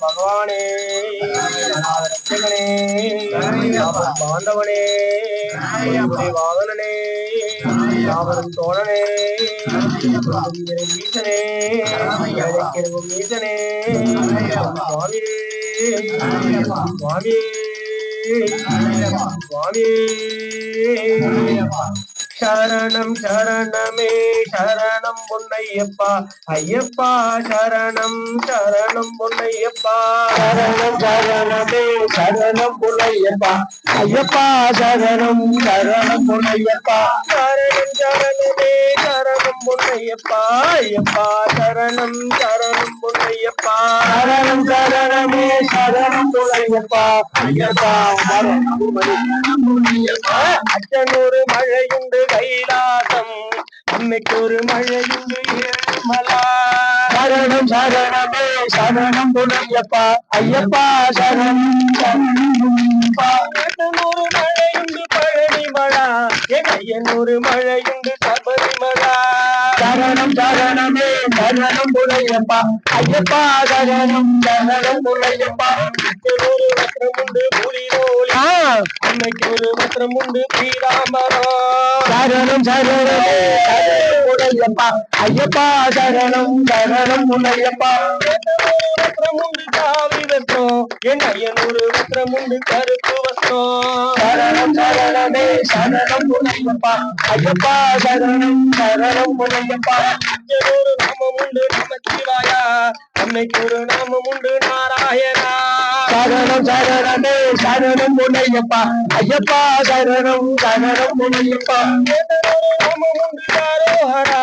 பகவானே பாண்டவனே வாகனனே யாவரும் தோழனே ஈசனே ஈசனே சுவாமியே சுவாமியே சுவாமியே சரணம் சரணமே சரணம் பொன்னையப்பா. ஐயப்பா சரணம் சரணம் பொன்னையப்பா. சரணம் சரணமே சரணம் புலையப்பா ஐயப்பா சரணம் சரணம் புலையப்பா சரணம் சரணமே சரணம் பொன்னையப்பா. ஐயப்பா சரணம் சரணம் பொன்னையப்பா. சரணம் சரணமே சரணம் புலையப்பா ஐயப்பா சரணம் புலையப்பா அச்சனூறு மழையுண்டு கைலாசம். அம்மைக்கு ஒரு மழையுண்டு ஏழுமலா சரணம் சரணமே சரணம் புலையப்பா ஐயப்பா சரணம் சரணம். அச்சனூறு மழையுண்டு பழனி மழா என் ஐயனூறு மழையுண்டு சபரிமலா. சரணம் சரணமே சரணம் புலையப்பா ஐயப்பா சரணம் சரணம் புலையப்பா ஒரு வஸ்திரம் உண்டு புலிரோலி ஆ. அன்னைக்கு ஒரு வஸ்திரம் உண்டு பீராமரம் சரணம் சரணமே. சரணம் புலையப்பா ஐயப்பா சரணம் சரணம் புலையப்பா வஸ்திரம் உண்டு காவி வஸ்திரம் என் ஐயனூறு வஸ்திரம் உண்டு கருப்பு வஸ்திரம். சரணம் சரணமே சரணம் புலையப்பா ஐயப்பா சரணம் சரணம் புலையப்பா ஒரு நாமம் உண்டு நமச்சிவாயா. அன்னைக்கு ஒரு நாமம் உண்டு நாராயணா. சரணம் சரணமே சரணம் புலையப்பா ஐயப்பா சரணம் சரணம் யாரோஹரா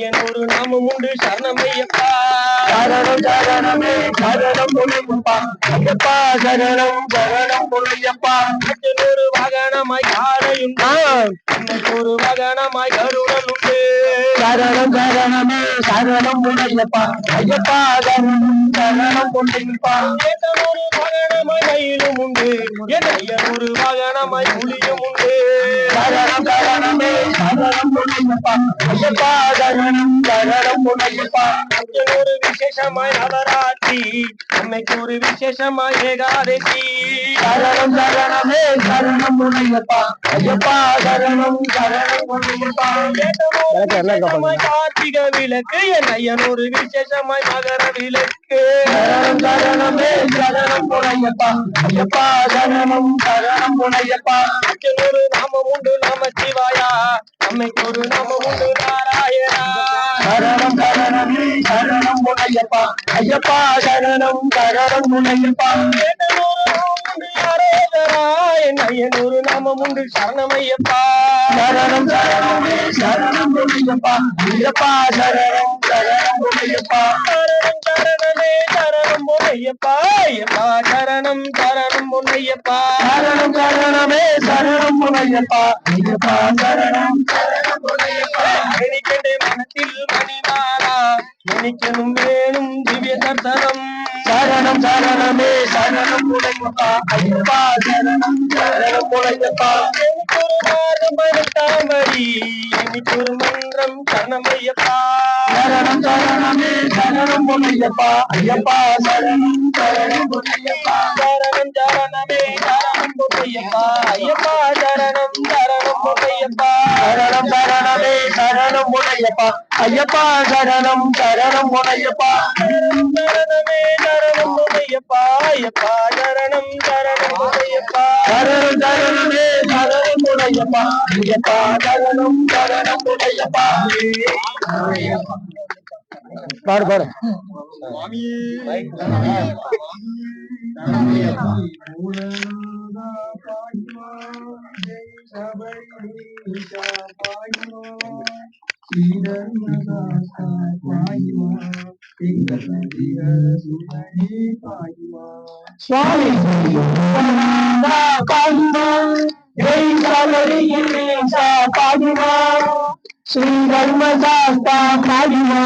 என் ஒரு நாமம் உண்டு சரணமையப்பா சரணம் சரணமே சரணம் புலையப்பா ஐயப்பா சரணம் சரணம் புலையப்பா ஒரு வாகனமாய் யாரையும் அன்னைக்கு ஒரு வாகனமாய் கருடன் உண்டு. சரணம் சரணமே சரணம் புலையப்பா ஐயப்பா சரணம் சரணம் புலையப்பா ஒரு வாகனமாய் மயிலும் உண்டு. என் ஐயன் ஒரு வாகனமாய் புலியும் உண்டு. சரணம் சரணமே சரணம் புலையப்பா ஐயப்பா சரணம் சரணம் புலையப்பா ஒரு விசேஷமாய் நவராத்திரி. அன்னைக்கு ஒரு விசேஷமாய் ஏகாதசி. சரணம் சரணமே சரணம் புலையப்பா ஐயப்பா சரணம் சரணம் விசேஷமாய் கார்த்திக விளக்கு என் ஐயன் ஒரு விசேஷமாய் மகர விளக்கு. சரணமே சரணம் புலையப்பா ஐயப்பா சரணம் சரணம் புலையப்பா ஒரு நாமம் உண்டு நமச்சிவாயா அம்மைக்கு ஒரு நாமம் உண்டு நாராயணா. சரணம் சரணமே சரணம் புலையப்பா ஐயப்பா சரணம் சரணம் புலையப்பா ஒரு நாமம் உண்டு. சரணமையப்பா. சரணம் சரணமே சரணம் புலையப்பா ஐயப்பா சரணம் சரணம் புலையப்பா சரணம் சரணமே சரணம் பொன்னையப்பா. ஐயப்பா சரணம் சரணம் பொன்னையப்பா. சரணம் சரணமே சரணம் புலையப்பா ஐயப்பா சரணம் சரணம் புலையப்பா மணிக்கண்டே மனத்தில் மணிமாலா. மணிக்கனும் வேணும் திவ்ய தர்சனம். சரணம் சரணமே சரணம் புலையப்பா ஐயப்பா சரணம் சரணம் புலையப்பா ஒரு மாதம் பருத்தாமரி எனக்கு ஒரு மன்றம் சரணமையப்பா சரணம் சரணமே சரணம் புலையப்பா ஐயப்பா சரணம் சரணம் புலையப்பா சரணம் சரணமே சரணம் பொன்னையப்பா ஐயப்பா சரணம் சரணம் பொன்னையப்பா சரணம் சரணமே சரணம் புலையப்பா ஐயப்பா சரணம் சரணம் புலையப்பா சரணமே பொன்னையப்பா ஐயப்பா சரணம் சரணம் பொன்னையப்பா சரணம் சரணமே சரணம் புலையப்பா ஐயப்பா சரணம் சரணம் புலையப்பா பாடு பாடு. சுவாமி பாடுமா ஜெய் சபரி பாடுமா ஸ்ரீ தர்மசாஸ்தா பாடுமா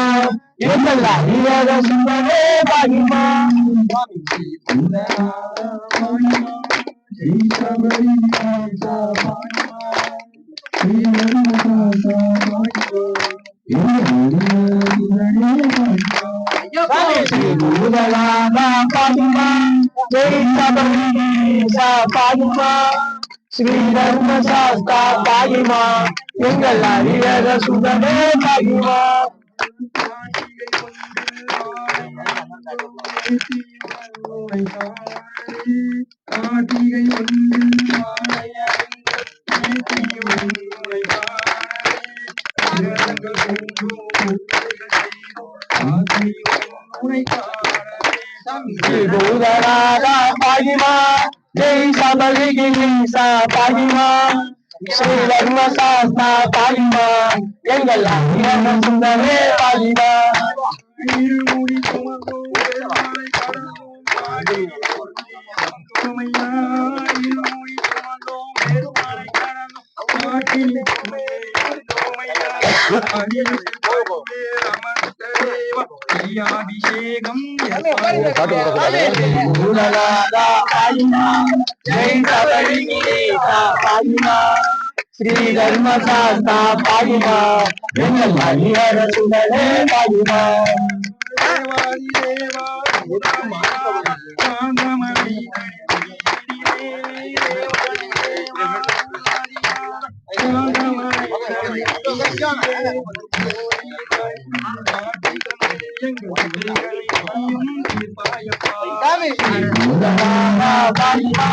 எங்கள் ஹரிஹர சாஸ்தா பாகிமா எங்கள் அறியத சுதனே பாகிமா கார்த்திகை ஒன்றில் பூதநாதா பாகிமா ஸ்ரீ தர்ம சாஸ்தா எங்கள் பாகிமா ஸ்ரீ தர்ம சாஸ்தா பாகிமா எங்கள் சுதனே பாகிமா தேவாதி தேவா பாகிமா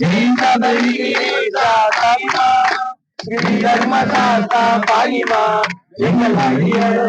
ஜெய் சபரிகிரீசா பாகிமா ஸ்ரீ தர்ம சாஸ்தா பாகிமா எங்கள் அறியத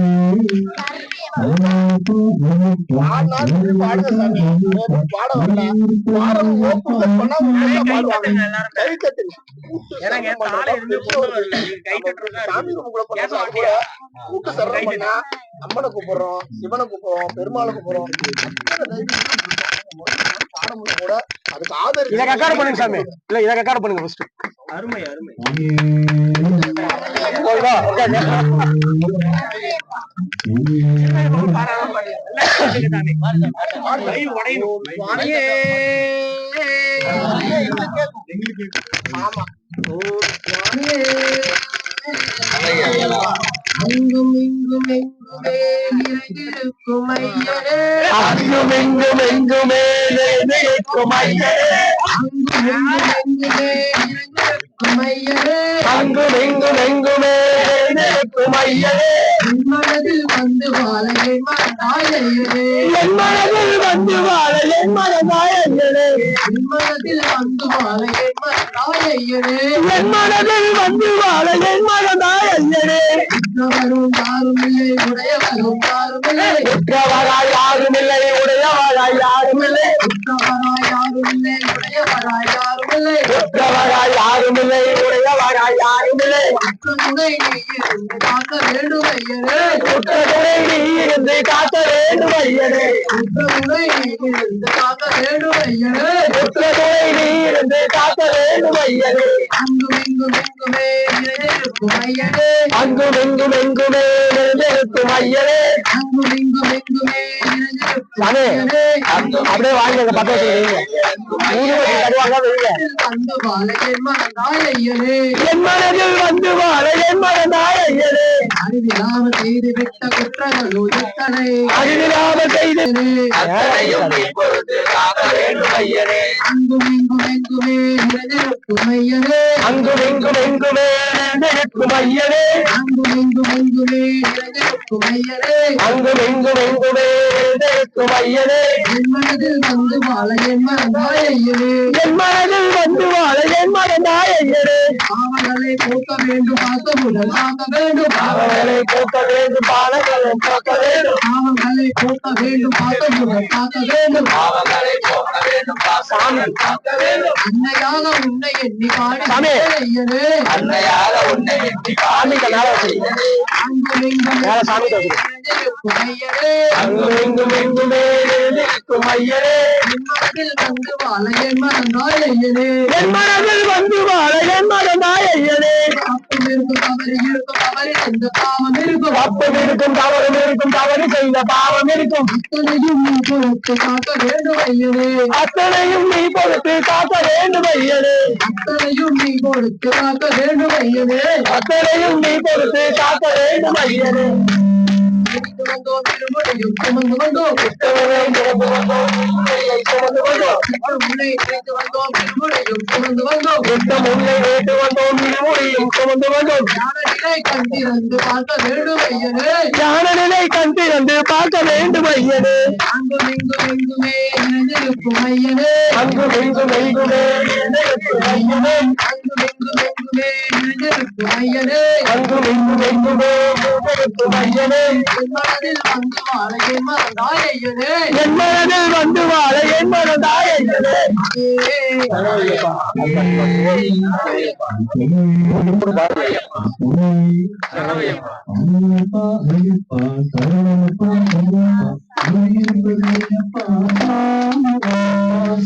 அம்மனை கூப்பிடுறோம் சிவனை கூப்பிடுறோம் பெருமாளை கூப்பிடுறோம் பாடம் கூட அதுக்கு ஆதரவு இதை ரெக்கார்ட் பண்ணுங்க சாமி. இல்ல இதை பண்ணுங்க ஃபர்ஸ்ட் அருமை அருமை. போதுமா உட்காருங்க. சுவாமியே ஆமா அங்கும் எங்கும் எங்குமே நிறைந்திருக்கும் அங்கும் எங்குமே நிறைந்திருக்கும் ஐயனே. மனதில் வந்து வாழ என் மனதில் வந்து வாழ என் மனதாயனே என் மனதில் வந்து வாழ என் மனதில் வந்து வாழ என் மனதாயனே உற்றவரும் யாரும் இல்லை உடையவரும் யாரும் இல்லை உற்றவராய் யாரும் இல்லை உடையவராய் யாரும் இல்லை உற்றவராய் யாரும் இல்லை உடையவராய் இல்லை உற்றவராய் யாரும் இல்லை உடையவராய் யாரும் இல்லை துணை நீ காக்க வேண்டும் ஐயனே உற்றதுணை நீ இருந்து காத்த வேண்டும் ஐயனே துணை நீ இருந்து காக்க வேண்டும் ஐயனே உற்றதுணை நீ இருந்து காத்த வேண்டும் ஐயனே அங்கும் இங்கும் எங்குமே நிறைந்திருக்கும் ஐயனே. அங்கும் எங்கும் எங்குமே நிறைந்திருக்கும் ஐயனே அங்கும் இங்கும் எங்குமே நிறைந்திருக்கும் அப்படியே வாங்க பத்து வைங்க மூணு வருஷம் தருவாங்க வைங்க வந்து வாழ என் மனதாயையனே என் மனதில் வந்து வாழ என் மனதாய் ஐயனே. அறிவிலாம செய்து விட்ட குற்றங்களோ எத்தனை அறிவிலாம செய்து அங்கும் இங்கும் எங்குமே நிறைந்திருக்கும் ஐயனே. அங்கும் எங்கும் எங்குமே நிறைந்திருக்கும் ஐயனே. அங்கும் இங்கும் எங்குமே நிறைந்திருக்கும் ஐயனே. அங்கும் எங்கும் எங்குமே நிறைந்திருக்கும் ஐயனே. என் மனதில் வந்து வாழ என் மனதாயையனே என் மனதில் வந்து வாழ என் மனதாய் ஐயனே பாவங்கள் போக்க வேண்டும் பாசமுடன் காக்க வேண்டும். பாவங்களை போக்க வேண்டும் பாலங்களை போக்க வேண்டும். பாவங்களை போக்க வேண்டும் பாசமுடன் காக்க வேண்டும். பாவங்களை போக்க வேண்டும் சாமி காக்க வேண்டும். அன்னையாக உன்னை எண்ணி பாடி சாமி. அன்னையாக உன்னை மேல வச்சு அங்குமெங்கும் மேல சாமி வந்து வாழ மறந்தாய் ஐயனே என் மனதில் வந்து வாழையன் என் ஐயனே அப்பம் இருக்கும் தவறு இருக்கும் தவறு எந்த பாவம் இருக்கும் அப்பம் இருக்கும் தவறும் இருக்கும் தவறு செய்த பாவம் இருக்கும் அத்தனையும் நீ பொறுத்து காக்க வேண்டும் ஐயனே அத்தனையும் நீ பொறுத்து காக்க வேண்டும் ஐயனே அத்தனையும் நீ பொறுத்து காக்க வேண்டும் ஐயனே அத்தனையும் நீ பொறுத்து காக்க வேண்டும் ஐயனே சுமந்து திருமுறையும் சுமந்து வந்தோம் கிறிஸ்தவனை சுமந்து வந்தோம் உன்னை நினைத்து வந்தோம் திருமுறையும் சுமந்து வந்தோம் யுத்தம் உன்னை வைத்து வந்தோம் இருமுடியும் சுமந்து வந்தோம் ஞானத்தினை கண்டிருந்து பார்க்க வேண்டும் ஐயனே. ஞான நிலை பார்க்க வேண்டும் ஐயனே. அங்கும் இங்கும் ஐயனே அங்கும் இங்கும் ஐயனே. அங்கும் இங்கும் எங்குமே நிறைந்திருக்கும் ஐயனே என் மனதில் வந்து வாழ என் மனதாய்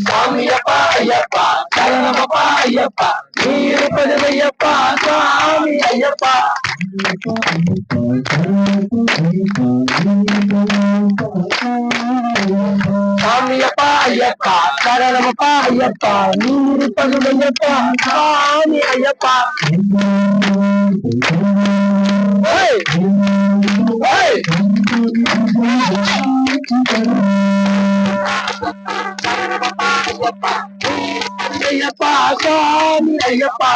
சாமியப்பா ஐயப்பா சரணமப்பா ஐயப்பா. நீ இருப்பது ஐயப்பா சாமி ஐயப்பா சாமியப்பா ஐயப்பா சரணமப்பா ஐயப்பா நீ இருப்பது ஐயப்பா சாமி ஐயப்பா ஏய்! ஏய்! ஐயப்பா சாமி ஐயப்பா.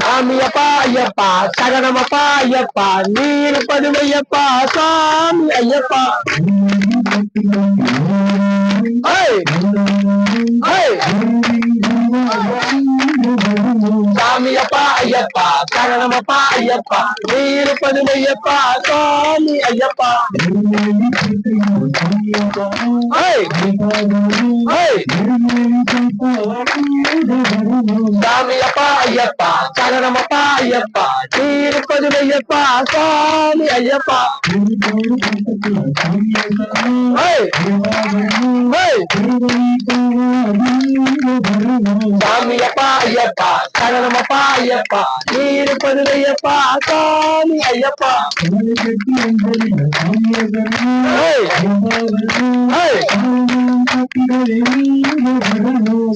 சாமியப்பா ஐயப்பா சகனமப்பா ஐயப்பா. நீர் பதுமையப்பா சாமி ஐயப்பா. சாமியப்பா ஐயப்பா. சரணமப்பா ஐயப்பா. நீ இருப்பது ஐயப்பா சாமி ஐயப்பா! சாமியப்பா ஐயப்பா. சரணமப்பா ஐயப்பா. நீ இருப்பது ஐயப்பா சாமி ஐயப்பா! சாமியப்பா ஐயப்பா. சரணமப்பா ஐயப்பா. நீ இருப்பது ஐயப்பா. சாமி ஐயப்பா!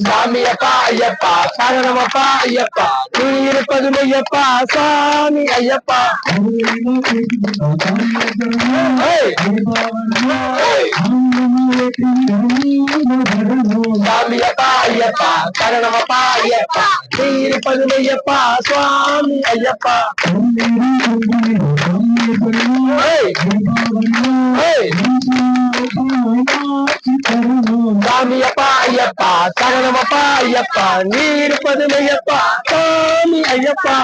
சாமியப்பா ஐயப்பா சரணமப்பா ஐயப்பா. நீ இருப்பது ஐயப்பா. சாமி ஐயப்பா! சாமியப்பா ஐயப்பா சரணமப்பா ஐயப்பா. நீ இருப்பது ஐயப்பா சுவாமி ஐயப்பா! சாமியப்பா ஐயப்பா. சரணமப்பா ஐயப்பா. நீ இருப்பது ஐயப்பா சாமி ஐயப்பா!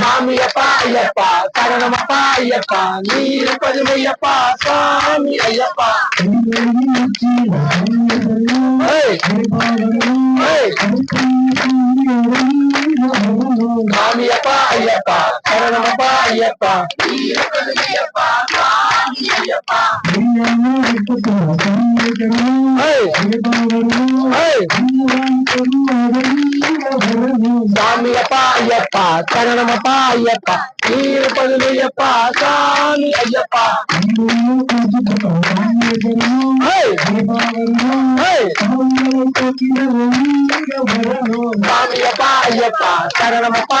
சாமியப்பா ஐயப்பா. சரணமப்பா ஐயப்பா. நீ இருப்பது ஐயப்பா சாமி ஐயப்பா. 希望 சாமியப்பா ஐயப்பா. சரணமப்பா ஐயப்பா. நீ இருப்பது ஐயப்பா ஐயப்பா சாமியப்பா ஐயப்பா. சரணமப்பா ஐயப்பா. இருப்பது ஐயப்பா. சாமி ஐயப்பா ஏய்! ஏய்! சாமியப்பா ஐயப்பா சரணமப்பா